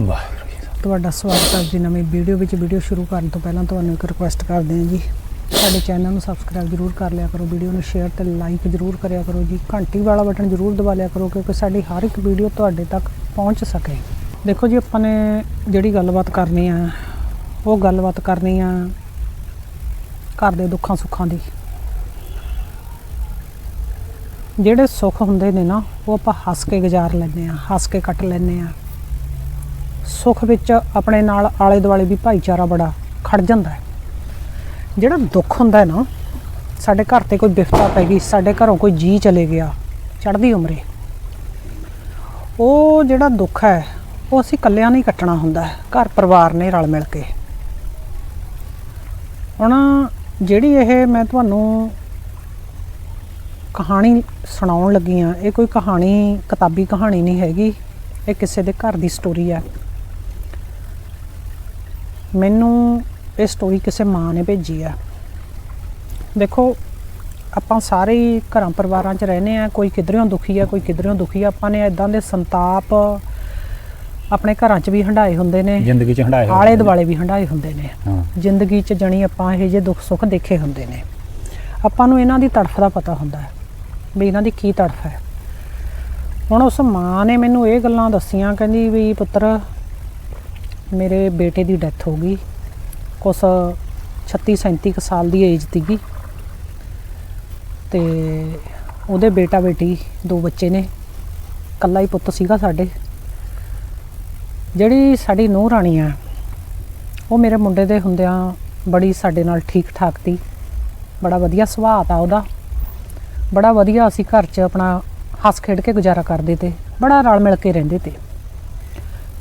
ਵਾਹਿਗੁਰੂ ਜੀ ਤੁਹਾਡਾ ਸਵਾਗਤ ਹੈ ਜੀ ਨਵੀਂ ਵੀਡੀਓ ਵਿੱਚ। ਵੀਡੀਓ ਸ਼ੁਰੂ ਕਰਨ ਤੋਂ ਪਹਿਲਾਂ ਤੁਹਾਨੂੰ ਇੱਕ ਰਿਕੁਐਸਟ ਕਰਦੇ ਹਾਂ ਜੀ। ਸਾਡੇ ਚੈਨਲ ਨੂੰ ਸਬਸਕ੍ਰਾਈਬ ਜ਼ਰੂਰ ਕਰ ਲਿਆ ਕਰੋ, ਵੀਡੀਓ ਨੂੰ ਸ਼ੇਅਰ ਤੇ ਲਾਈਕ ਜ਼ਰੂਰ ਕਰਿਆ ਕਰੋ ਜੀ। ਘੰਟੀ ਵਾਲਾ ਬਟਨ ਜ਼ਰੂਰ ਦਬਾ ਲਿਆ ਕਰੋ ਕਿਉਂਕਿ ਸਾਡੀ ਹਰ ਇੱਕ ਵੀਡੀਓ ਤੁਹਾਡੇ ਤੱਕ ਪਹੁੰਚ ਸਕੇ। ਦੇਖੋ ਜੀ, ਆਪਾਂ ਨੇ ਜਿਹੜੀ ਗੱਲਬਾਤ ਕਰਨੀ ਆ, ਉਹ ਗੱਲਬਾਤ ਕਰਨੀ ਆ ਘਰ ਦੇ ਦੁੱਖਾਂ ਸੁੱਖਾਂ ਦੀ। ਜਿਹੜੇ ਸੁੱਖ ਹੁੰਦੇ ਨੇ ਨਾ, ਉਹ ਆਪਾਂ ਹੱਸ ਕੇ ਗੁਜ਼ਾਰ ਲੈਂਦੇ ਆ ਹੱਸ ਕੇ ਕੱਟ ਲੈਂਦੇ ਆ ਸੁੱਖ ਵਿੱਚ ਆਪਣੇ ਨਾਲ ਆਲੇ ਦੁਆਲੇ ਵੀ ਭਾਈਚਾਰਾ ਬੜਾ ਖੜ ਜਾਂਦਾ ਹੈ। ਜਿਹੜਾ ਦੁੱਖ ਹੁੰਦਾ ਹੈ ਨਾ, ਸਾਡੇ ਘਰ ਤੇ ਕੋਈ ਵਿਫਤਾ ਪੈ ਗਈ, ਸਾਡੇ ਘਰੋਂ ਕੋਈ ਜੀ ਚਲੇ ਗਿਆ, ਚੜ੍ਹਦੀ ਉਮਰੇ। ਉਹ ਜਿਹੜਾ ਦੁੱਖ ਹੈ, ਉਹ ਅਸੀਂ ਇਕੱਲਿਆਂ ਨਹੀਂ ਕੱਟਣਾ ਹੁੰਦਾ ਘਰ ਪਰਿਵਾਰ ਨੇ ਰਲ ਮਿਲ ਕੇ। ਹੁਣ ਜਿਹੜੀ ਇਹ ਮੈਂ ਤੁਹਾਨੂੰ ਕਹਾਣੀ ਸੁਣਾਉਣ ਲੱਗੀ ਆ ਇਹ ਕੋਈ ਕਹਾਣੀ, ਕਿਤਾਬੀ ਕਹਾਣੀ ਨਹੀਂ ਹੈਗੀ, ਇਹ ਕਿਸੇ ਦੇ ਘਰ ਦੀ ਸਟੋਰੀ ਹੈ। ਮੈਨੂੰ ਇਹ ਸਟੋਰੀ ਕਿਸੇ ਮਾਂ ਨੇ ਭੇਜੀ ਆ। ਦੇਖੋ ਆਪਾਂ ਸਾਰੇ ਹੀ ਘਰਾਂ ਪਰਿਵਾਰਾਂ 'ਚ ਰਹਿੰਦੇ ਆ ਕੋਈ ਕਿਧਰਿਓਂ ਦੁਖੀ ਆ ਕੋਈ ਕਿਧਰਿਓਂ ਦੁਖੀ ਆ ਆਪਾਂ ਨੇ ਇਦਾਂ ਦੇ ਸੰਤਾਪ ਆਪਣੇ ਘਰਾਂ 'ਚ ਵੀ ਹੰਡਾਏ ਹੁੰਦੇ ਨੇ ਜ਼ਿੰਦਗੀ ਚ ਹੰਡਾਏ ਹੋਏ ਆਲੇ। ਦੁਆਲੇ ਵੀ ਹੰਡਾਏ ਹੁੰਦੇ ਨੇ। ਜ਼ਿੰਦਗੀ 'ਚ ਜਣੀ ਆਪਾਂ ਇਹ ਜੇ ਦੁੱਖ ਸੁੱਖ ਦੇਖੇ ਹੁੰਦੇ ਨੇ। ਆਪਾਂ ਨੂੰ ਇਹਨਾਂ ਦੀ ਤੜਫ ਦਾ ਪਤਾ ਹੁੰਦਾ ਹੈ ਵੀ ਇਹਨਾਂ ਦੀ ਕੀ ਤੜਫ ਹੈ। ਹੁਣ ਉਸ ਮਾਂ ਨੇ ਮੈਨੂੰ ਇਹ ਗੱਲਾਂ ਦੱਸੀਆਂ ਕਹਿੰਦੀ ਵੀ ਪੁੱਤਰ ਮੇਰੇ ਬੇਟੇ ਦੀ ਡੈਥ ਹੋ ਗਈ। ਕੁਛ 36 37 ਕੁ ਸਾਲ ਦੀ ਏਜ ਸੀਗੀ। ਤੇ ਉਹਦੇ ਬੇਟਾ ਬੇਟੀ ਦੋ ਬੱਚੇ ਨੇ। ਕੱਲਾ ਹੀ ਪੁੱਤ ਸੀਗਾ ਸਾਡੇ। ਜਿਹੜੀ ਸਾਡੀ ਨੂੰਹ ਰਾਣੀ ਆ, ਉਹ ਮੇਰੇ ਮੁੰਡੇ ਦੇ ਹੁੰਦਿਆਂ ਬੜੀ ਸਾਡੇ ਨਾਲ ਠੀਕ ਠਾਕ ਤੀ ਬੜਾ ਵਧੀਆ ਸੁਭਾਅ ਤਾ ਉਹਦਾ। ਬੜਾ ਵਧੀਆ ਅਸੀਂ ਘਰ 'ਚ ਆਪਣਾ ਹੱਸ ਖੇਡ ਕੇ ਗੁਜ਼ਾਰਾ ਕਰਦੇ ਤੇ ਬੜਾ ਰਲ ਮਿਲ ਕੇ ਰਹਿੰਦੇ ਤੇ।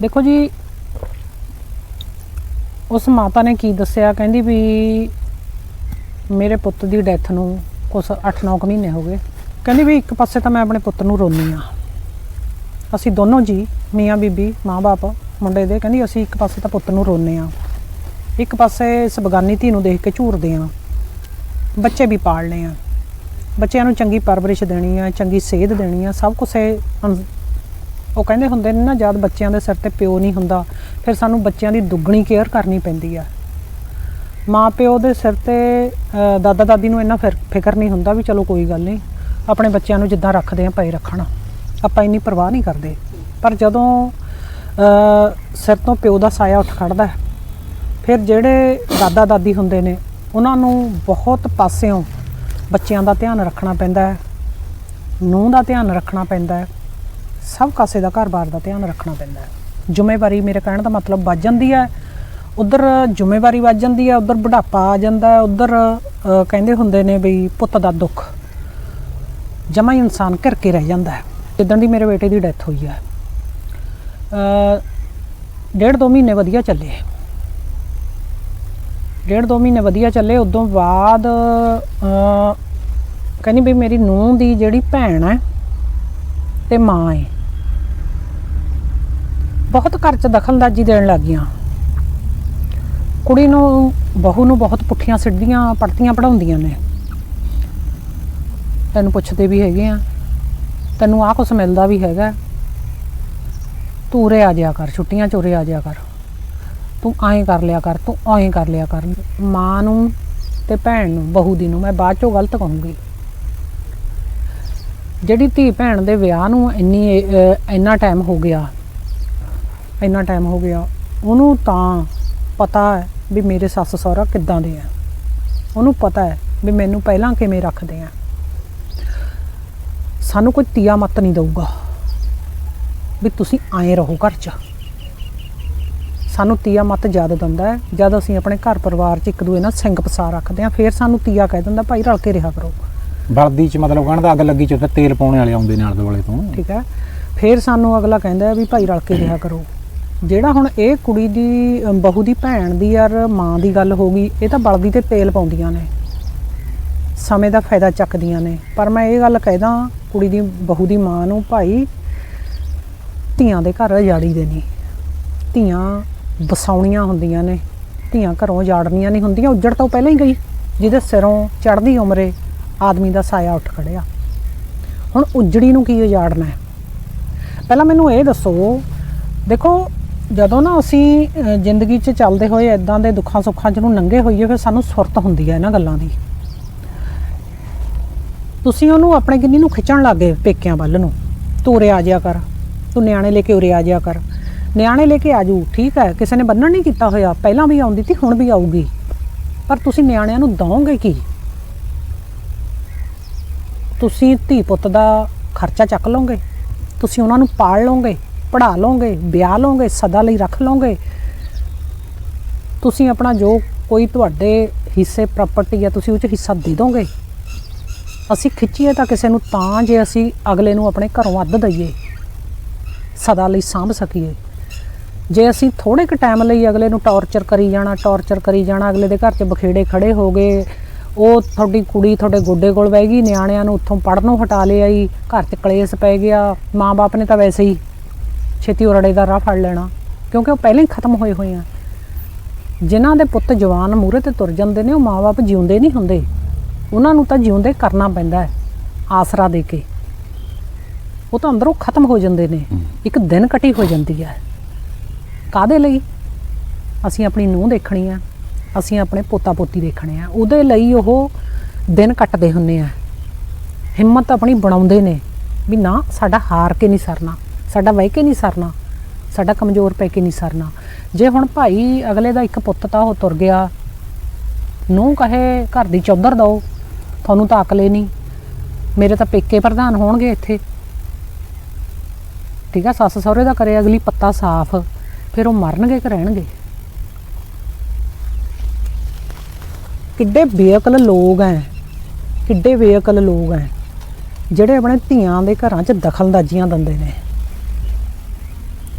ਦੇਖੋ ਜੀ ਉਸ ਮਾਤਾ ਨੇ ਕੀ ਦੱਸਿਆ? ਕਹਿੰਦੀ ਵੀ ਮੇਰੇ ਪੁੱਤ ਦੀ ਡੈਥ ਨੂੰ ਕੁਛ 8-9 ਮਹੀਨੇ ਹੋ ਗਏ। ਕਹਿੰਦੀ ਵੀ ਇੱਕ ਪਾਸੇ ਤਾਂ ਮੈਂ ਆਪਣੇ ਪੁੱਤ ਨੂੰ ਰੋਨੀ ਆ ਅਸੀਂ ਦੋਨੋਂ ਜੀ, ਮੀਆਂ ਬੀਬੀ ਮਾਂ-ਬਾਪ ਮੁੰਡੇ ਦੇ, ਕਹਿੰਦੀ ਅਸੀਂ ਇੱਕ ਪਾਸੇ ਤਾਂ ਪੁੱਤ ਨੂੰ ਰੋਨੇ ਆ ਇੱਕ ਪਾਸੇ ਇਸ ਬਗਾਨੀ ਧੀ ਨੂੰ ਦੇਖ ਕੇ ਝੂਰਦੇ ਆ ਬੱਚੇ ਵੀ ਪਾਲਣੇ ਆ। ਬੱਚਿਆਂ ਨੂੰ ਚੰਗੀ ਪਰਵਰਿਸ਼ ਦੇਣੀ ਆ, ਚੰਗੀ ਸੇਧ ਦੇਣੀ ਆ, ਸਭ ਕੁਝ ਉਹ ਕਹਿੰਦੇ ਹੁੰਦੇ ਨੇ ਨਾ, ਜਦ ਬੱਚਿਆਂ ਦੇ ਸਿਰ ਤੇ ਪਿਓ ਨਹੀਂ ਹੁੰਦਾ, ਫਿਰ ਸਾਨੂੰ ਬੱਚਿਆਂ ਦੀ ਦੁੱਗਣੀ ਕੇਅਰ ਕਰਨੀ ਪੈਂਦੀ ਆ। ਮਾਂ ਪਿਓ ਦੇ ਸਿਰ ਤੇ ਦਾਦਾ ਦਾਦੀ ਨੂੰ ਇੰਨਾ ਫਿਰ- ਫਿਕਰ ਨਹੀਂ ਹੁੰਦਾ ਵੀ ਚਲੋ ਕੋਈ ਗੱਲ ਨਹੀਂ, ਆਪਣੇ ਬੱਚਿਆਂ ਨੂੰ ਜਿੱਦਾਂ ਰੱਖਦੇ ਆ ਪਏ ਰੱਖਣਾ। ਆਪਾਂ ਇੰਨੀ ਪਰਵਾਹ ਨਹੀਂ ਕਰਦੇ। ਪਰ ਜਦੋਂ ਸਿਰ ਤੋਂ ਪਿਓ ਦਾ ਸਾਇਆ ਉੱਠ ਖੜਦਾ, ਫਿਰ ਜਿਹੜੇ ਦਾਦਾ ਦਾਦੀ ਹੁੰਦੇ ਨੇ, ਉਹਨਾਂ ਨੂੰ ਬਹੁਤ ਪਾਸਿਓਂ ਬੱਚਿਆਂ ਦਾ ਧਿਆਨ ਰੱਖਣਾ ਪੈਂਦਾ ਹੈ, ਨੂੰਹ ਦਾ ਧਿਆਨ ਰੱਖਣਾ ਪੈਂਦਾ ਹੈ। ਸਭ ਕਾਸੇ ਦਾ ਘਰ-ਬਾਰ ਦਾ ਧਿਆਨ ਰੱਖਣਾ ਪੈਂਦਾ ਹੈ। ਜ਼ਿੰਮੇਵਾਰੀ ਮੇਰੇ ਕਹਿਣ ਦਾ ਮਤਲਬ ਵੱਜ ਜਾਂਦੀ ਹੈ। ਉਧਰ ਜ਼ਿੰਮੇਵਾਰੀ ਵੱਜ ਜਾਂਦੀ ਹੈ, ਉਧਰ ਬੁਢਾਪਾ ਆ ਜਾਂਦਾ ਹੈ, ਉਧਰ ਕਹਿੰਦੇ ਹੁੰਦੇ ਨੇ ਬਈ ਪੁੱਤ ਦਾ ਦੁੱਖ। ਜਮਾ ਇਨਸਾਨ ਘਿਰ ਕੇ ਰਹਿ ਜਾਂਦਾ ਹੈ। ਜਿੱਦਣ ਦੀ ਮੇਰੇ ਬੇਟੇ ਦੀ ਡੈਥ ਹੋਈ ਹੈ। ਡੇਢ ਦੋ ਮਹੀਨੇ ਵਧੀਆ ਚੱਲੇ ਡੇਢ ਦੋ ਮਹੀਨੇ ਵਧੀਆ ਚੱਲੇ, ਉਦੋਂ ਬਾਅਦ ਕਹਿੰਦੀ ਵੀ ਮੇਰੀ ਨੂੰਹ ਦੀ ਜਿਹੜੀ ਭੈਣ ਹੈ ਤੇ ਮਾਂ ਹੈ। ਬਹੁਤ ਘਰ 'ਚ ਦਖਲਅੰਦਾਜ਼ੀ ਦੇਣ ਲੱਗ ਗਈਆਂ। ਕੁੜੀ ਨੂੰ, ਬਹੂ ਨੂੰ ਬਹੁਤ ਪੁੱਠੀਆਂ ਸਿੱਧੀਆਂ ਪੜਤੀਆਂ ਪੜਾਉਂਦੀਆਂ ਨੇ। ਤੈਨੂੰ ਪੁੱਛਦੇ ਵੀ ਹੈਗੇ ਆ। ਤੈਨੂੰ ਆਹ ਕੁਛ ਮਿਲਦਾ ਵੀ ਹੈਗਾ। ਤੂੰ ਉਰੇ ਆ ਜਾ ਕਰ, ਛੁੱਟੀਆਂ 'ਚ ਉਰੇ ਆ ਜਾ ਕਰ। ਤੂੰ ਐਂ ਕਰ ਲਿਆ ਕਰ, ਤੂੰ ਐਂ ਕਰ ਲਿਆ ਕਰ। ਮਾਂ ਨੂੰ ਤੇ ਭੈਣ ਨੂੰ, ਬਹੂ ਦੀ ਨੂੰ ਮੈਂ ਬਾਅਦ ਚੋਂ ਗਲਤ ਕਹੂੰਗੀ। ਜਿਹੜੀ ਧੀ ਭੈਣ ਦੇ ਵਿਆਹ ਨੂੰ ਇੰਨੀ ਇੰਨਾ ਟਾਈਮ ਹੋ ਗਿਆ ਇੰਨਾ ਟਾਈਮ ਹੋ ਗਿਆ ਉਹਨੂੰ ਤਾਂ ਪਤਾ ਹੈ ਵੀ ਮੇਰੇ ਸੱਸ ਸਹੁਰਾ ਕਿੱਦਾਂ ਦੇ ਆ। ਉਹਨੂੰ ਪਤਾ ਹੈ ਵੀ ਮੈਨੂੰ ਪਹਿਲਾਂ ਕਿਵੇਂ ਰੱਖਦੇ ਆ। ਸਾਨੂੰ ਕੋਈ ਤੀਆ ਮੱਤ ਨਹੀਂ ਦਊਗਾ ਵੀ ਤੁਸੀਂ ਆਏ ਰਹੋ ਘਰ 'ਚ। ਸਾਨੂੰ ਤੀਆ ਮੱਤ ਜਦ ਦਿੰਦਾ ਹੈ ਜਦ ਅਸੀਂ ਆਪਣੇ ਘਰ ਪਰਿਵਾਰ 'ਚ ਇੱਕ ਦੂਏ ਨਾਲ ਸਿੰਘ ਪਸਾ ਰੱਖਦੇ ਆ ਫਿਰ ਸਾਨੂੰ ਤੀਆ ਕਹਿ ਦਿੰਦਾ ਭਾਈ ਰਲ ਕੇ ਰਿਹਾ ਕਰੋ। ਵਰਦੀ ਚ ਮਤਲਬ ਕਹਿਣ ਦਾ ਅੱਗ ਲੱਗੀ ਚ ਤੇਲ ਪਾਉਣੇ ਵਾਲੇ ਆਉਂਦੇ ਨੇ ਆਲੇ ਦੁਆਲੇ ਤੋਂ। ਠੀਕ ਹੈ। ਫਿਰ ਸਾਨੂੰ ਅਗਲਾ ਕਹਿੰਦਾ ਵੀ ਭਾਈ ਰਲ ਕੇ ਰਿਹਾ ਕਰੋ। ਜਿਹੜਾ ਹੁਣ ਇਹ ਕੁੜੀ ਦੀ ਅਮ, ਬਹੂ ਦੀ ਭੈਣ ਦੀ ਯਾਰ ਮਾਂ ਦੀ ਗੱਲ ਹੋ ਗਈ ਇਹ ਤਾਂ ਬਲਦੀ ਤੇ ਤੇਲ ਪਾਉਂਦੀਆਂ ਨੇ। ਸਮੇਂ ਦਾ ਫਾਇਦਾ ਚੱਕਦੀਆਂ ਨੇ। ਪਰ ਮੈਂ ਇਹ ਗੱਲ ਕਹਿਦਾ ਕੁੜੀ ਦੀ ਬਹੂ ਦੀ ਮਾਂ ਨੂੰ ਭਾਈ ਧੀਆਂ ਦੇ ਘਰ ਉਜਾੜੀ ਦੇ ਨਹੀਂ ਧੀਆਂ ਵਸਾਉਣੀਆਂ ਹੁੰਦੀਆਂ ਨੇ। ਧੀਆਂ ਘਰੋਂ ਉਜਾੜਨੀਆਂ ਨਹੀਂ ਹੁੰਦੀਆਂ ਉੱਜੜ ਤੋਂ ਪਹਿਲਾਂ ਹੀ ਗਈ ਜਿਹਦੇ ਸਿਰੋਂ ਚੜ੍ਹਦੀ ਉਮਰੇ ਆਦਮੀ ਦਾ ਸਾਇਆ ਉੱਠ ਖੜਿਆ। ਹੁਣ ਉਜੜੀ ਨੂੰ ਕੀ ਉਜਾੜਨਾ ਹੈ? ਪਹਿਲਾਂ ਮੈਨੂੰ ਇਹ ਦੱਸੋ ਦੇਖੋ ਜਦੋਂ ਨਾ ਅਸੀਂ ਅ, ਜ਼ਿੰਦਗੀ 'ਚ ਚੱਲਦੇ ਹੋਏ ਇਦਾਂ ਦੇ ਦੁੱਖਾਂ ਸੁੱਖਾਂ 'ਚ ਨੂੰ ਲੰਘੇ ਹੋਈਏ ਫਿਰ ਸਾਨੂੰ ਸੁਰਤ ਹੁੰਦੀ ਹੈ ਇਹਨਾਂ ਗੱਲਾਂ ਦੀ। ਤੁਸੀਂ ਉਹਨੂੰ ਆਪਣੇ ਕਿੰਨੀ ਨੂੰ ਖਿੱਚਣ ਲੱਗੇ ਪੇਕਿਆਂ ਵੱਲ ਨੂੰ? ਤੂੰ ਉਰੇ ਆ ਜਿਆ ਕਰ। ਤੂੰ ਨਿਆਣੇ ਲੈ ਕੇ ਉਰੇ ਆ ਜਿਆ ਕਰ। ਨਿਆਣੇ ਲੈ ਕੇ ਆਜੂ ਠੀਕ ਹੈ। ਕਿਸੇ ਨੇ ਬੰਨਣ ਨਹੀਂ ਕੀਤਾ ਹੋਇਆ। ਪਹਿਲਾਂ ਵੀ ਆਉਂਦੀ ਸੀ ਹੁਣ ਵੀ ਆਊਗੀ। ਪਰ ਤੁਸੀਂ ਨਿਆਣਿਆਂ ਨੂੰ ਦਵੋਗੇ ਕੀ? ਤੁਸੀਂ ਧੀ ਪੁੱਤ ਦਾ ਖਰਚਾ ਚੱਕ ਲਓਗੇ? ਤੁਸੀਂ ਉਹਨਾਂ ਨੂੰ ਪਾਲ ਲਓਗੇ? ਪੜ੍ਹਾ ਲਓਗੇ, ਵਿਆਹ ਲਓਗੇ, ਸਦਾ ਲਈ ਰੱਖ ਲਓਗੇ। ਤੁਸੀਂ ਆਪਣਾ ਜੋ ਕੋਈ ਤੁਹਾਡੇ ਹਿੱਸੇ ਪ੍ਰਾਪਰਟੀ ਆ, ਤੁਸੀਂ ਉਹ 'ਚ ਹਿੱਸਾ ਦੇ ਦੋਗੇ। ਅਸੀਂ ਖਿੱਚੀਏ ਤਾਂ ਕਿਸੇ ਨੂੰ ਤਾਂ ਜੇ ਅਸੀਂ ਅਗਲੇ ਨੂੰ ਆਪਣੇ ਘਰੋਂ ਅੱਧ ਦਈਏ, ਸਦਾ ਲਈ ਸਾਂਭ ਸਕੀਏ। ਜੇ ਅਸੀਂ ਥੋੜੇ ਕੁ ਟਾਈਮ ਲਈ ਅਗਲੇ ਨੂੰ ਟੌਰਚਰ ਕਰੀ ਜਾਣਾ ਟੌਰਚਰ ਕਰੀ ਜਾਣਾ, ਅਗਲੇ ਦੇ ਘਰ 'ਚ ਬਖੇੜੇ ਖੜੇ ਹੋ ਗਏ, ਉਹ ਤੁਹਾਡੀ ਕੁੜੀ ਤੁਹਾਡੇ ਗੋਡੇ ਕੋਲ ਬਹਿ ਗਈ, ਨਿਆਣਿਆਂ ਨੂੰ ਉੱਥੋਂ ਪੜਨੋਂ ਹਟਾ ਲਿਆ ਜੀ ਘਰ 'ਚ ਕਲੇਸ਼ ਪੈ ਗਿਆ, ਮਾਂ-ਬਾਪ ਨੇ ਤਾਂ ਵੈਸੇ ਹੀ ਛੇਤੀ ਉਰੜੇ ਦਾ ਰਾਹ ਫੜ ਲੈਣਾ। ਕਿਉਂਕਿ ਉਹ ਪਹਿਲਾਂ ਹੀ ਖਤਮ ਹੋਏ ਹੋਏ ਆ। ਜਿਨ੍ਹਾਂ ਦੇ ਪੁੱਤ ਜਵਾਨ ਮੂਹਰੇ ਤੇ ਤੁਰ ਜਾਂਦੇ ਨੇ ਉਹ ਮਾਂ-ਬਾਪ ਜਿਉਂਦੇ ਨਹੀਂ ਹੁੰਦੇ। ਉਹਨਾਂ ਨੂੰ ਤਾਂ ਜਿਉਂਦੇ ਕਰਨਾ ਪੈਂਦਾ ਹੈ ਆਸਰਾ ਦੇ ਕੇ। ਉਹ ਤਾਂ ਅੰਦਰੋਂ ਖਤਮ ਹੋ ਜਾਂਦੇ ਨੇ ਇੱਕ ਦਿਨ ਕਟੀ ਹੋ ਜਾਂਦੀ ਹੈ। ਕਾਦੇ ਲਈ? ਅਸੀਂ ਆਪਣੀ ਨੂੰਹ ਦੇਖਣੀ ਆ ਅਸੀਂ ਆਪਣੇ ਪੋਤਾ ਪੋਤੀ ਦੇਖਣੇ ਆ। ਉਹਦੇ ਲਈ ਉਹ ਦਿਨ ਕੱਟਦੇ ਹੁੰਨੇ ਆ। ਹਿੰਮਤ ਆਪਣੀ ਬਣਾਉਂਦੇ ਨੇ ਵੀ ਨਾ ਸਾਡਾ ਹਾਰ ਕੇ ਨਹੀਂ ਸਰਨਾ। ਸਾਡਾ ਵਹਿ ਕੇ ਨਹੀਂ ਸਰਨਾ, ਸਾਡਾ ਕਮਜ਼ੋਰ ਪੈ ਕੇ ਨਹੀਂ ਸਰਨਾ। ਜੇ ਹੁਣ ਭਾਈ ਅਗਲੇ ਦਾ ਇੱਕ ਪੁੱਤ ਤਾਂ ਉਹ ਤੁਰ ਗਿਆ ਨੂੰ ਕਹੇ ਘਰ ਦੀ ਚੌਧਰ ਦਓ ਤੁਹਾਨੂੰ ਤਾਂ ਅਕਲੇ ਨਹੀਂ। ਮੇਰੇ ਤਾਂ ਪੇਕੇ ਪ੍ਰਧਾਨ ਹੋਣਗੇ ਇੱਥੇ। ਠੀਕ ਆ, ਸੱਸ ਸਹੁਰੇ ਦਾ ਕਰੇ, ਅਗਲੀ ਪੱਤਾ ਸਾਫ਼, ਫਿਰ ਉਹ ਮਰਨਗੇ ਕਿ ਰਹਿਣਗੇ? ਕਿੱਡੇ ਬੇਅਕਲ ਲੋਕ ਐ, ਕਿੱਡੇ ਬੇਅਕਲ ਲੋਕ ਐ, ਜਿਹੜੇ ਆਪਣੇ ਧੀਆਂ ਦੇ ਘਰਾਂ 'ਚ ਦਖਲਅੰਦਾਜ਼ੀਆਂ ਦਿੰਦੇ ਨੇ।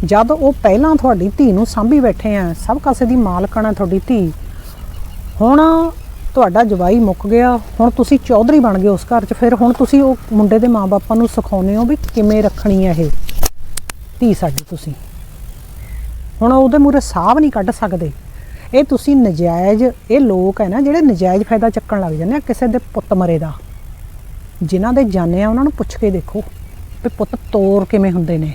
ਜਦ ਉਹ ਪਹਿਲਾਂ ਤੁਹਾਡੀ ਧੀ ਨੂੰ ਸਾਂਭੀ ਬੈਠੇ ਆ, ਸਭ ਕਾਸੇ ਦੀ ਮਾਲਕਣ ਆ ਤੁਹਾਡੀ ਧੀ। ਹੁਣ ਤੁਹਾਡਾ ਜਵਾਈ ਮੁੱਕ ਗਿਆ, ਹੁਣ ਤੁਸੀਂ ਚੌਧਰੀ ਬਣ ਗਏ ਉਸ ਘਰ 'ਚ, ਫਿਰ ਹੁਣ ਤੁਸੀਂ ਉਹ ਮੁੰਡੇ ਦੇ ਮਾਪਿਆਂ ਨੂੰ ਸਿਖਾਉਂਦੇ ਹੋ ਵੀ ਕਿਵੇਂ ਰੱਖਣੀ ਹੈ ਇਹ ਧੀ ਸਾਡੀ ਤੁਸੀਂ। ਹੁਣ ਉਹਦੇ ਮੂਰੇ ਸਾਹ ਵੀ ਨਹੀਂ ਕੱਢ ਸਕਦੇ। ਇਹ ਤੁਸੀਂ ਨਜਾਇਜ਼, ਇਹ ਲੋਕ ਹੈ ਨਾ ਜਿਹੜੇ ਨਜਾਇਜ਼ ਫਾਇਦਾ ਚੱਕਣ ਲੱਗ ਜਾਂਦੇ ਆ ਕਿਸੇ ਦੇ ਪੁੱਤ ਮਰੇ ਦਾ। ਜਿਨ੍ਹਾਂ ਦੇ ਜਾਣੇ ਆ, ਉਹਨਾਂ ਨੂੰ ਪੁੱਛ ਕੇ ਦੇਖੋ ਵੀ ਪੁੱਤ ਤੋਰ ਕਿਵੇਂ ਹੁੰਦੇ ਨੇ।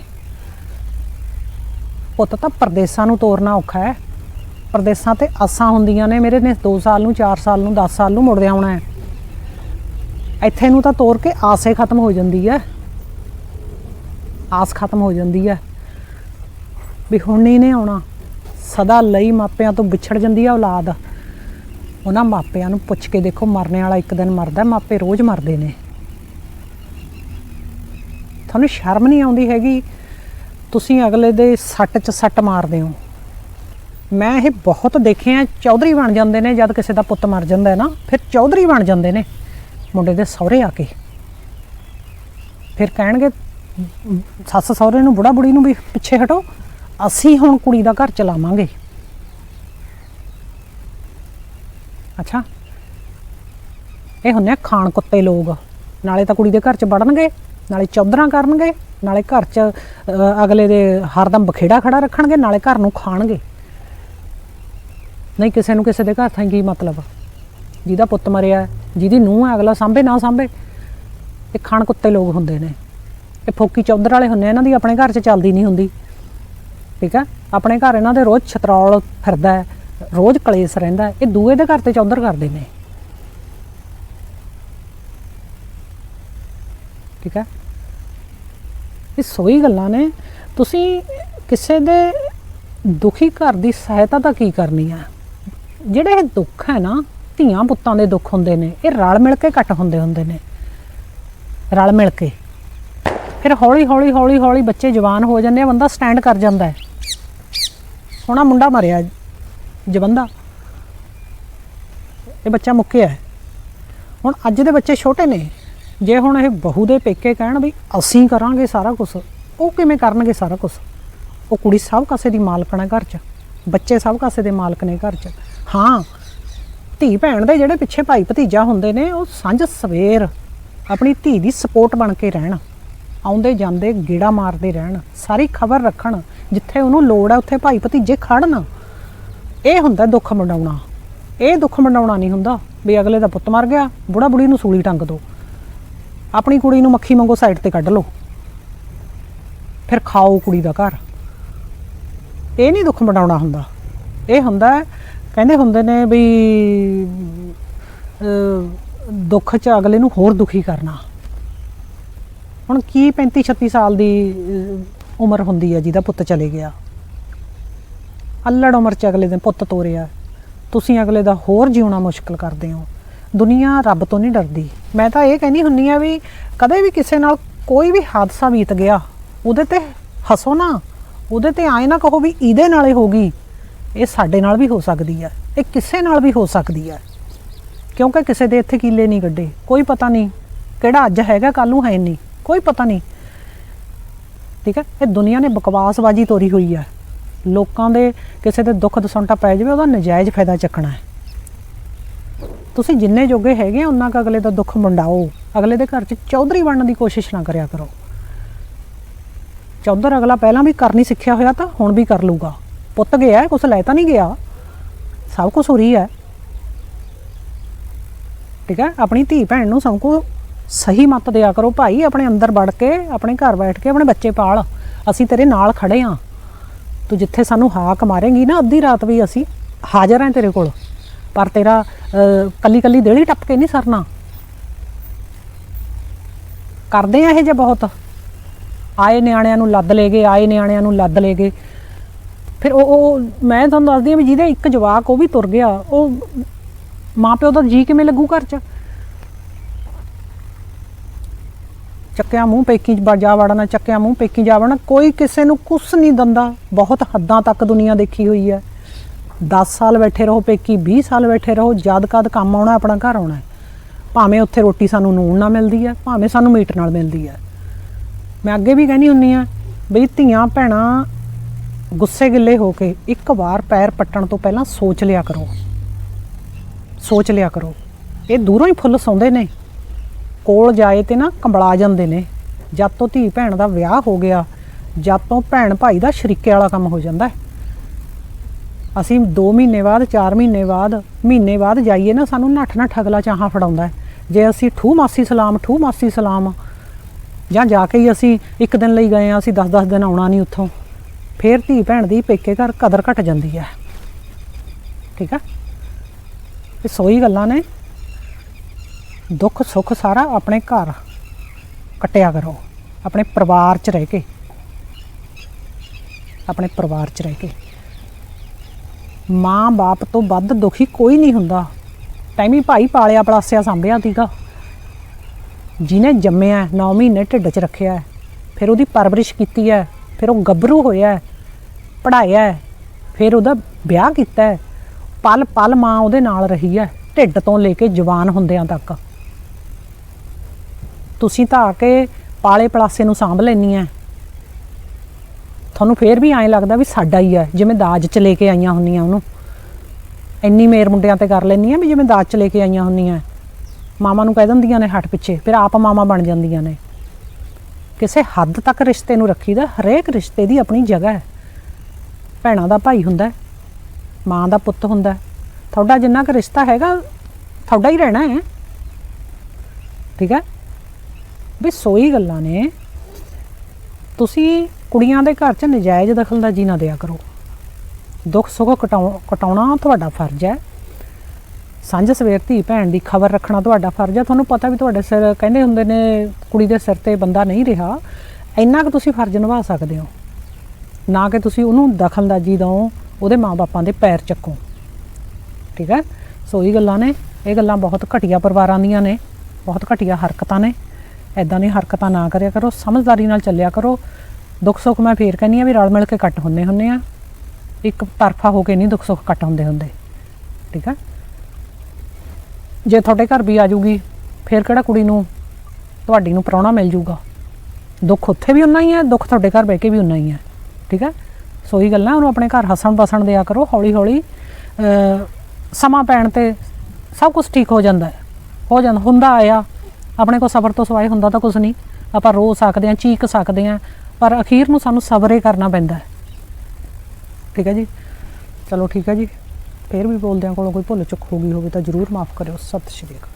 ਪੁੱਤ, ਤਾਂ ਪਰਦੇਸਾਂ ਨੂੰ ਤੋਰਨਾ ਔਖਾ ਹੈ। ਪਰਦੇਸਾਂ ਤੇ ਆਸਾਂ ਹੁੰਦੀਆਂ ਨੇ। ਮੇਰੇ ਨੇ 2 ਸਾਲ ਨੂੰ 4 ਸਾਲ ਨੂੰ 10 ਸਾਲ ਨੂੰ ਮੁੜਦੇ ਆਉਣਾ ਹੈ। ਇੱਥੇ ਨੂੰ ਤਾਂ ਤੋਰ ਕੇ ਆਸੇ ਖਤਮ ਹੋ ਜਾਂਦੀ ਹੈ। ਆਸ ਖਤਮ ਹੋ ਜਾਂਦੀ ਹੈ। ਵੀ ਹੁਣ ਨਹੀਂ ਨੇ ਆਉਣਾ। ਸਦਾ ਲਈ ਮਾਪਿਆਂ ਤੋਂ ਵਿਛੜ ਜਾਂਦੀ ਹੈ ਔਲਾਦ। ਉਹਨਾਂ ਮਾਪਿਆਂ ਨੂੰ ਪੁੱਛ ਕੇ ਦੇਖੋ, ਮਰਨੇ ਵਾਲਾ ਇੱਕ ਦਿਨ ਮਰਦਾ ਮਾਪੇ ਰੋਜ਼ ਮਰਦੇ ਨੇ। ਤੁਹਾਨੂੰ ਸ਼ਰਮ ਨਹੀਂ ਆਉਂਦੀ ਹੈਗੀ? ਤੁਸੀਂ ਅਗਲੇ ਦੇ ਸੱਟ 'ਚ ਸੱਟ ਮਾਰਦੇ ਹੋ। ਮੈਂ ਇਹ ਬਹੁਤ ਦੇਖੇ ਆ ਚੌਧਰੀ ਬਣ ਜਾਂਦੇ ਨੇ ਜਦ ਕਿਸੇ ਦਾ ਪੁੱਤ ਮਰ ਜਾਂਦਾ ਹੈ ਨਾ, ਫਿਰ ਚੌਧਰੀ ਬਣ ਜਾਂਦੇ ਨੇ ਮੁੰਡੇ ਦੇ ਸਹੁਰੇ ਆ ਕੇ। ਫਿਰ ਕਹਿਣਗੇ, ਸੱਸ ਸਹੁਰੇ ਨੂੰ, ਬੁੜਾ ਬੁੜੀ ਨੂੰ ਵੀ ਪਿੱਛੇ ਹਟੋ, ਅਸੀਂ ਹੁਣ ਕੁੜੀ ਦਾ ਘਰ ਚਲਾਵਾਂਗੇ। ਅੱਛਾ। ਇਹ ਹੁੰਨੇ ਆ ਖਾਣ ਕੁੱਤੇ ਲੋਕ, ਨਾਲੇ ਤਾਂ ਕੁੜੀ ਦੇ ਘਰ ਚ ਵੜਨਗੇ। ਨਾਲੇ ਚੌਧਰਾਂ ਕਰਨਗੇ, ਨਾਲੇ ਘਰ ਚ ਅਗਲੇ ਦੇ ਹਰਦਮ ਬਖੇੜਾ ਖੜਾ ਰੱਖਣਗੇ, ਨਾਲੇ ਘਰ ਨੂੰ ਖਾਣਗੇ। ਨਹੀਂ ਕਿਸੇ ਨੂੰ ਕਿਸੇ ਦੇ ਘਰ ਥਾਂ ਕੀ ਮਤਲਬ? ਜਿਹਦਾ ਪੁੱਤ ਮਰਿਆ, ਜਿਹਦੀ ਨੂੰਹ ਹੈ, ਅਗਲਾ ਸਾਂਭੇ ਨਾ ਸਾਂਭੇ। ਇਹ ਖਾਣ ਕੁੱਤੇ ਲੋਕ ਹੁੰਦੇ ਨੇ। ਇਹ ਫੋਕੀ ਚੌਧਰ ਵਾਲੇ ਹੁੰਦੇ ਇਹਨਾਂ ਦੀ ਆਪਣੇ ਘਰ 'ਚ ਚੱਲਦੀ ਨਹੀਂ ਹੁੰਦੀ। ਠੀਕ ਹੈ ਆਪਣੇ ਘਰ ਇਹਨਾਂ ਦੇ ਰੋਜ਼ ਛਤਰੌਲ ਫਿਰਦਾ ਰੋਜ਼ ਕਲੇਸ਼ ਰਹਿੰਦਾ ਇਹ ਦੂਏ ਦੇ ਘਰ ਤੇ ਚੌਧਰ ਕਰਦੇ ਨੇ। ਠੀਕ ਹੈ? ਇਹ ਸੋਈ ਗੱਲਾਂ ਨੇ। ਤੁਸੀਂ ਕਿਸੇ ਦੇ ਦੁਖੀ ਘਰ ਦੀ ਸਹਾਇਤਾ ਤਾਂ ਕੀ ਕਰਨੀ ਆ? ਜਿਹੜੇ ਇਹ ਦੁੱਖ ਹੈ ਨਾ, ਧੀਆਂ ਪੁੱਤਾਂ ਦੇ ਦੁੱਖ ਹੁੰਦੇ ਨੇ, ਇਹ ਰਲ ਮਿਲ ਕੇ ਘੱਟ ਹੁੰਦੇ ਹੁੰਦੇ ਨੇ। ਰਲ ਮਿਲ ਕੇ। ਫਿਰ ਹੌਲੀ ਹੌਲੀ ਹੌਲੀ ਹੌਲੀ ਬੱਚੇ ਜਵਾਨ ਹੋ ਜਾਂਦੇ ਆ, ਬੰਦਾ ਸਟੈਂਡ ਕਰ ਜਾਂਦਾ ਹੈ। ਹੁਣ ਆਹ ਮੁੰਡਾ ਮਰਿਆ, ਜਵੰਦਾ। ਇਹ ਬੱਚਾ ਮੁੱਕਿਆ ਹੁਣ ਅੱਜ ਦੇ ਬੱਚੇ ਛੋਟੇ ਨੇ। ਜੇ ਹੁਣ ਇਹ ਬਹੂ ਦੇ ਪੇਕੇ ਕਹਿਣ ਵੀ ਅਸੀਂ ਕਰਾਂਗੇ ਸਾਰਾ ਕੁਝ ਉਹ ਕਿਵੇਂ ਕਰਨਗੇ ਸਾਰਾ ਕੁਝ ਉਹ ਕੁੜੀ ਸਭ ਕਾਸੇ ਦੀ ਮਾਲਕਣ ਹੈ ਘਰ 'ਚ, ਬੱਚੇ ਸਭ ਕਾਸੇ ਦੇ ਮਾਲਕ ਨੇ ਘਰ 'ਚ। ਹਾਂ, ਧੀ ਭੈਣ ਦੇ ਜਿਹੜੇ ਪਿੱਛੇ ਭਾਈ ਭਤੀਜਾ ਹੁੰਦੇ ਨੇ, ਉਹ ਸਾਂਝ ਸਵੇਰ ਆਪਣੀ ਧੀ ਦੀ ਸਪੋਰਟ ਬਣ ਕੇ ਰਹਿਣ, ਆਉਂਦੇ ਜਾਂਦੇ ਗੇੜਾ ਮਾਰਦੇ ਰਹਿਣ, ਸਾਰੀ ਖਬਰ ਰੱਖਣ, ਜਿੱਥੇ ਉਹਨੂੰ ਲੋੜ ਹੈ ਉੱਥੇ ਭਾਈ ਭਤੀਜੇ ਖੜਨ। ਇਹ ਹੁੰਦਾ ਦੁੱਖ ਮਨਾਉਣਾ ਇਹ ਦੁੱਖ ਮਨਾਉਣਾ ਨਹੀਂ ਹੁੰਦਾ ਵੀ ਅਗਲੇ ਦਾ ਪੁੱਤ ਮਰ ਗਿਆ, ਬੁੜਾ ਬੁੜੀ ਨੂੰ ਸੂਲੀ ਟੰਗ ਦੋ। ਆਪਣੀ ਕੁੜੀ ਨੂੰ ਮੱਖੀ ਮੰਗੋ ਸਾਈਡ ਤੇ ਕੱਢ ਲਓ। ਫਿਰ ਖਾਓ ਕੁੜੀ ਦਾ ਘਰ। ਇਹ ਨਹੀਂ ਦੁੱਖ ਮਟਾਉਣਾ ਹੁੰਦਾ। ਇਹ ਹੁੰਦਾ ਕਹਿੰਦੇ ਹੁੰਦੇ ਨੇ ਵੀ ਦੁੱਖ 'ਚ ਅਗਲੇ ਨੂੰ ਹੋਰ ਦੁਖੀ ਕਰਨਾ। ਹੁਣ ਕੀ 35 36 ਸਾਲ ਦੀ ਉਮਰ ਹੁੰਦੀ ਹੈ ਜਿਹਦਾ ਪੁੱਤ ਚਲੇ ਗਿਆ। ਅੱਲੜ ਉਮਰ 'ਚ ਅਗਲੇ ਦਿਨ ਪੁੱਤ ਤੋਰਿਆ। ਤੁਸੀਂ ਅਗਲੇ ਦਾ ਹੋਰ ਜਿਉਣਾ ਮੁਸ਼ਕਲ ਕਰਦੇ ਹੋ। ਦੁਨੀਆ ਰੱਬ ਤੋਂ ਨਹੀਂ ਡਰਦੀ। ਮੈਂ ਤਾਂ ਇਹ ਕਹਿੰਦੀ ਹੁੰਨੀ ਆ ਵੀ ਕਦੇ ਵੀ ਕਿਸੇ ਨਾਲ ਕੋਈ ਵੀ ਹਾਦਸਾ ਬੀਤ ਗਿਆ, ਉਹਦੇ ਤੇ ਹੱਸੋ ਨਾ। ਉਹਦੇ ਤੇ ਆਏ ਨਾ ਕਹੋ ਵੀ ਇਹਦੇ ਨਾਲੇ ਹੋ ਗਈ। ਇਹ ਸਾਡੇ ਨਾਲ ਵੀ ਹੋ ਸਕਦੀ ਹੈ ਇਹ ਕਿਸੇ ਨਾਲ ਵੀ ਹੋ ਸਕਦੀ ਹੈ ਕਿਉਂਕਿ ਕਿਸੇ ਦੇ ਇੱਥੇ ਕੀਲੇ ਨਹੀਂ ਗੱਡੇ ਕੋਈ ਪਤਾ ਨਹੀਂ ਕਿਹੜਾ ਅੱਜ ਹੈਗਾ ਕੱਲ ਨੂੰ ਹੈ ਨਹੀਂ। ਕੋਈ ਪਤਾ ਨਹੀਂ। ਠੀਕ ਹੈ? ਇਹ ਦੁਨੀਆ ਨੇ ਬਕਵਾਸਬਾਜ਼ੀ ਤੋਰੀ ਹੋਈ ਹੈ ਲੋਕਾਂ ਦੇ ਕਿਸੇ ਦੇ ਦੁੱਖ ਦਸੰਟਾ ਪੈ ਜਾਵੇ, ਉਹਦਾ ਨਜਾਇਜ਼ ਫਾਇਦਾ ਚੱਕਣਾ ਹੈ। ਤੁਸੀਂ ਜਿੰਨੇ ਜੋਗੇ ਹੈਗੇ ਆ, ਉਹਨਾਂ ਕ ਅਗਲੇ ਦਾ ਦੁੱਖ ਮੰਡਾਓ। ਅਗਲੇ ਦੇ ਘਰ 'ਚ ਚੌਧਰੀ ਬਣਨ ਦੀ ਕੋਸ਼ਿਸ਼ ਨਾ ਕਰਿਆ ਕਰੋ। ਚੌਧਰ ਅਗਲਾ ਪਹਿਲਾਂ ਵੀ ਕਰਨੀ ਸਿੱਖਿਆ ਹੋਇਆ ਤਾਂ ਹੁਣ ਵੀ ਕਰ ਲੂਗਾ ਪੁੱਤ ਗਿਆ ਕੁਛ ਲੈ ਤਾਂ ਨਹੀਂ ਗਿਆ। ਸਭ ਕੁਝ ਹੋ ਰਹੀ ਹੈ। ਠੀਕ ਹੈ, ਆਪਣੀ ਧੀ ਭੈਣ ਨੂੰ ਸਭ ਕੁਝ ਸਹੀ ਮੱਤ ਦਿਆ ਕਰੋ। ਭਾਈ, ਆਪਣੇ ਅੰਦਰ ਵੜ ਕੇ, ਆਪਣੇ ਘਰ ਬੈਠ ਕੇ, ਆਪਣੇ ਬੱਚੇ ਪਾਲ। ਅਸੀਂ ਤੇਰੇ ਨਾਲ ਖੜੇ ਆਂ ਤੂੰ ਜਿੱਥੇ ਸਾਨੂੰ ਹਾਕ ਮਾਰੇਂਗੀ ਨਾ, ਅੱਧੀ ਰਾਤ ਵੀ ਅਸੀਂ ਹਾਜ਼ਰ ਆਂ ਤੇਰੇ ਕੋਲ। ਪਰ ਤੇਰਾ ਅਹ, ਕੱਲੀ ਕੱਲੀ ਦੇੜੀ ਟੱਪ ਕੇ ਨਹੀਂ ਸਰਨਾ। ਕਰਦੇ ਆ ਇਹ ਜੇ ਬਹੁਤ। ਆਏ ਨਿਆਣਿਆਂ ਨੂੰ ਲੱਦ ਲੈ ਗਏ ਆਏ ਨਿਆਣਿਆਂ ਨੂੰ ਲੱਦ ਲੈ ਗਏ। ਫਿਰ ਉਹ ਉਹ ਮੈਂ ਤੁਹਾਨੂੰ ਦੱਸਦੀ ਆ ਵੀ ਜਿਹਦੇ ਇੱਕ ਜਵਾਕ ਉਹ ਵੀ ਤੁਰ ਗਿਆ ਉਹ ਮਾਂ ਪਿਓ ਦਾ ਜੀ ਕਿਵੇਂ ਲੱਗੂ ਘਰ 'ਚ? ਚੱਕਿਆ ਮੂੰਹ ਪੇਕੀ ਚ ਜਾ ਵੜਨਾ ਚੱਕਿਆ ਮੂੰਹ ਪੇਕੀ ਜਾ ਵੜਨਾ ਕੋਈ ਕਿਸੇ ਨੂੰ ਕੁਛ ਨਹੀਂ ਦੰਦਾ। ਬਹੁਤ ਹੱਦਾਂ ਤੱਕ ਦੁਨੀਆ ਦੇਖੀ ਹੋਈ ਹੈ। 10 ਸਾਲ ਬੈਠੇ ਰਹੋ, ਪੇਕੀ 20 ਸਾਲ ਬੈਠੇ ਰਹੋ ਜਦ ਕਦ ਕੰਮ ਆਉਣਾ, ਆਪਣਾ ਘਰ ਆਉਣਾ ਭਾਵੇਂ ਉੱਥੇ ਰੋਟੀ ਸਾਨੂੰ ਨੂਣ ਨਾਲ ਮਿਲਦੀ ਹੈ, ਭਾਵੇਂ ਸਾਨੂੰ ਮੀਟ ਨਾਲ ਮਿਲਦੀ ਹੈ। ਮੈਂ ਅੱਗੇ ਵੀ ਕਹਿੰਦੀ ਹੁੰਨੀ ਆ ਬਈ ਧੀਆਂ ਭੈਣਾਂ ਗੁੱਸੇ ਗਿੱਲੇ ਹੋ ਕੇ ਇੱਕ ਵਾਰ ਪੈਰ ਪੱਟਣ ਤੋਂ ਪਹਿਲਾਂ ਸੋਚ ਲਿਆ ਕਰੋ। ਸੋਚ ਲਿਆ ਕਰੋ। ਇਹ ਦੂਰੋਂ ਹੀ ਫੁੱਲ ਸੌਂਦੇ ਨੇ। ਕੋਲ ਜਾਏ ਤੇ ਨਾ ਕੰਬਲਾ ਜਾਂਦੇ ਨੇ। ਜਦ ਤੋਂ ਧੀ ਭੈਣ ਦਾ ਵਿਆਹ ਹੋ ਗਿਆ, ਜਦ ਤੋਂ ਭੈਣ ਭਾਈ ਦਾ ਸ਼ਰੀਕੇ ਵਾਲਾ ਕੰਮ ਹੋ ਜਾਂਦਾ ਹੈ। ਅਸੀਂ 2 ਮਹੀਨੇ ਬਾਅਦ 4 ਮਹੀਨੇ ਬਾਅਦ ਮਹੀਨੇ ਬਾਅਦ ਜਾਈਏ ਨਾ, ਸਾਨੂੰ ਨੱਠ ਨੱਠ ਅਗਲਾ ਚਾਹਾਂ ਫੜਾਉਂਦਾ ਜੇ ਅਸੀਂ ਠੂ ਮਾਸੀ ਸਲਾਮ, ਠੂ ਮਾਸੀ ਸਲਾਮ, ਜਾਂ ਜਾ ਕੇ ਹੀ ਅਸੀਂ ਇੱਕ ਦਿਨ ਲਈ ਗਏ ਆ ਅਸੀਂ 10-10 ਦਿਨ ਆਉਣਾ ਨਹੀਂ ਉੱਥੋਂ, ਫੇਰ ਧੀ ਭੈਣ ਦੀ ਪੇਕੇ ਘਰ ਕਦਰ ਘਟ ਜਾਂਦੀ ਹੈ। ਠੀਕ ਹੈ? ਇਹ ਸੋਈ ਗੱਲਾਂ ਨੇ। ਦੁੱਖ, ਸੁੱਖ ਸਾਰਾ ਆਪਣੇ ਘਰ ਕੱਟਿਆ ਕਰੋ। ਆਪਣੇ ਪਰਿਵਾਰ 'ਚ ਰਹਿ ਕੇ। ਆਪਣੇ ਪਰਿਵਾਰ 'ਚ ਰਹਿ ਕੇ। ਮਾਂ ਬਾਪ ਤੋਂ ਵੱਧ ਦੁਖੀ ਕੋਈ ਨਹੀਂ ਹੁੰਦਾ। ਟਾਈਮੀ ਭਾਈ ਪਾਲਿਆ ਪਲਾਸਿਆ ਸੰਭਿਆ ਸੀਗਾ। ਜਿਹਨੇ ਜੰਮਿਆ 9 ਮਹੀਨੇ ਢਿੱਡ 'ਚ ਰੱਖਿਆ। ਫਿਰ ਉਹਦੀ ਪਰਵਰਿਸ਼ ਕੀਤੀ ਹੈ ਫਿਰ ਉਹ ਗੱਭਰੂ ਹੋਇਆ ਹੈ, ਪੜ੍ਹਾਇਆ ਫਿਰ ਉਹਦਾ ਵਿਆਹ ਕੀਤਾ ਪਲ ਪਲ ਮਾਂ ਉਹਦੇ ਨਾਲ ਰਹੀ ਹੈ ਢਿੱਡ ਤੋਂ ਲੈ ਕੇ ਜਵਾਨ ਹੁੰਦਿਆਂ ਤੱਕ। ਤੁਸੀਂ ਤਾਂ ਆ ਕੇ ਪਾਲੇ ਪਲਾਸੇ ਨੂੰ ਸਾਂਭ ਲੈਣੀ ਹੈ। ਤੁਹਾਨੂੰ ਫੇਰ ਵੀ ਐਂ ਲੱਗਦਾ ਵੀ ਸਾਡਾ ਹੀ ਹੈ ਜਿਵੇਂ ਦਾਜ ਚ ਲੈ ਕੇ ਆਈਆਂ ਹੁੰਨੀਆਂ ਉਹਨੂੰ। ਇੰਨੀ ਮੇਰ ਮੁੰਡਿਆਂ ਤੇ ਕਰ ਲੈਂਦੀ ਆ ਵੀ ਜਿਵੇਂ ਦਾਜ ਚ ਲੈ ਕੇ ਆਈਆਂ ਹੁੰਨੀਆਂ ਮਾਮਾ ਨੂੰ ਕਹਿ ਦਿੰਦੀਆਂ ਨੇ ਹੱਟ ਪਿੱਛੇ, ਫਿਰ ਆਪ ਮਾਮਾ ਬਣ ਜਾਂਦੀਆਂ ਨੇ। ਕਿਸੇ ਹੱਦ ਤੱਕ ਰਿਸ਼ਤੇ ਨੂੰ ਰੱਖੀਦਾ, ਹਰੇਕ ਰਿਸ਼ਤੇ ਦੀ ਆਪਣੀ ਜਗ੍ਹਾ ਹੈ। ਭੈਣਾਂ ਦਾ ਭਾਈ ਹੁੰਦਾ ਮਾਂ ਦਾ ਪੁੱਤ ਹੁੰਦਾ ਤੁਹਾਡਾ ਜਿੰਨਾ ਕੁ ਰਿਸ਼ਤਾ ਹੈਗਾ, ਤੁਹਾਡਾ ਹੀ ਰਹਿਣਾ ਹੈ। ਠੀਕ ਹੈ? ਵੀ ਸੋਈ ਗੱਲਾਂ ਨੇ। ਤੁਸੀਂ ਕੁੜੀਆਂ ਦੇ ਘਰ 'ਚ ਨਜਾਇਜ਼ ਦਖਲਅੰਦਾਜ਼ੀ ਨਾ ਦਿਆ ਕਰੋ। ਦੁੱਖ ਸੁੱਖ ਕਟਾਉ- ਕਟਾਉਣਾ ਤੁਹਾਡਾ ਫਰਜ਼ ਹੈ। ਸਾਂਝ ਸਵੇਰ ਧੀ ਭੈਣ ਦੀ ਖਬਰ ਰੱਖਣਾ ਤੁਹਾਡਾ ਫਰਜ਼ ਹੈ। ਤੁਹਾਨੂੰ ਪਤਾ ਵੀ ਤੁਹਾਡੇ ਸਿਰ ਕਹਿੰਦੇ ਹੁੰਦੇ ਨੇ, ਕੁੜੀ ਦੇ ਸਿਰ ਤੇ ਬੰਦਾ ਨਹੀਂ ਰਿਹਾ। ਇੰਨਾ ਕੁ ਤੁਸੀਂ ਫਰਜ਼ ਨਿਭਾ ਸਕਦੇ ਹੋ। ਨਾ ਕਿ ਤੁਸੀਂ ਉਹਨੂੰ ਦਖਲਅੰਦਾਜ਼ੀ ਦਿਓ, ਉਹਦੇ ਮਾਪਿਆਂ ਦੇ ਪੈਰ ਚੱਕੋ। ਠੀਕ ਹੈ? ਸੋ ਇਹ ਗੱਲਾਂ ਨੇ, ਇਹ ਗੱਲਾਂ ਬਹੁਤ ਘਟੀਆ ਪਰਿਵਾਰਾਂ ਦੀਆਂ ਨੇ, ਬਹੁਤ ਘਟੀਆ ਹਰਕਤਾਂ ਨੇ। ਐਦਾਂ ਦੀਆਂ ਹਰਕਤਾਂ ਨਾ ਕਰਿਆ ਕਰੋ, ਸਮਝਦਾਰੀ ਨਾਲ ਚੱਲਿਆ ਕਰੋ। ਦੁੱਖ ਸੁੱਖ ਮੈਂ ਫੇਰ ਕਹਿੰਦੀ ਆ ਵੀ ਰਲ ਮਿਲ ਕੇ ਕੱਟ ਹੁੰਨੇ ਹੁੰਨੇ ਆ ਇੱਕ ਤਰਫਾ ਹੋ ਕੇ ਨਹੀਂ ਦੁੱਖ ਸੁੱਖ ਕੱਟ ਹੁੰਦੇ ਹੁੰਦੇ। ਠੀਕ ਹੈ ਜੇ ਤੁਹਾਡੇ ਘਰ ਵੀ ਆ ਜੂਗੀ ਫੇਰ ਕਿਹੜਾ ਕੁੜੀ ਨੂੰ ਤੁਹਾਡੀ ਨੂੰ ਪ੍ਰਾਹੁਣਾ ਮਿਲ ਜੂਗਾ ਦੁੱਖ ਉੱਥੇ ਵੀ ਉਨਾ ਹੀ ਹੈ, ਦੁੱਖ ਤੁਹਾਡੇ ਘਰ ਬਹਿ ਕੇ ਵੀ ਉਨਾ ਹੀ ਹੈ। ਠੀਕ ਹੈ ਸੋ ਇਹ ਗੱਲਾਂ ਉਹਨੂੰ ਆਪਣੇ ਘਰ ਹੱਸਣ ਬਸਣ ਦਿਆ ਕਰੋ ਹੌਲੀ ਹੌਲੀ ਸਮਾਂ ਪੈਣ ਤੇ ਸਭ ਕੁਝ ਠੀਕ ਹੋ ਜਾਂਦਾ ਹੈ। ਹੋ ਜਾਂਦਾ, ਹੁੰਦਾ ਆਇਆ। ਆਪਣੇ ਕੋਲ ਸਬਰ ਤੋਂ ਸਵਾਏ ਹੁੰਦਾ ਤਾਂ ਕੁਝ ਨਹੀਂ। ਆਪਾਂ ਰੋ ਸਕਦੇ ਹਾਂ, ਚੀਕ ਸਕਦੇ ਹਾਂ ਪਰ ਅਖੀਰ ਨੂੰ ਸਾਨੂੰ ਸਬਰ ਹੀ ਕਰਨਾ ਪੈਂਦਾ ਹੈ। ਠੀਕ ਹੈ ਜੀ? ਚਲੋ ਠੀਕ ਹੈ ਜੀ। ਫੇਰ ਵੀ ਬੋਲਦਿਆਂ ਕੋਲੋਂ ਕੋਈ ਭੁੱਲ ਚੁੱਕ ਹੋ ਗਈ ਹੋਵੇ ਤਾਂ ਜਰੂਰ ਮਾਫ ਕਰਿਓ। ਸਤਿ ਸ਼੍ਰੀ ਅਕਾਲ।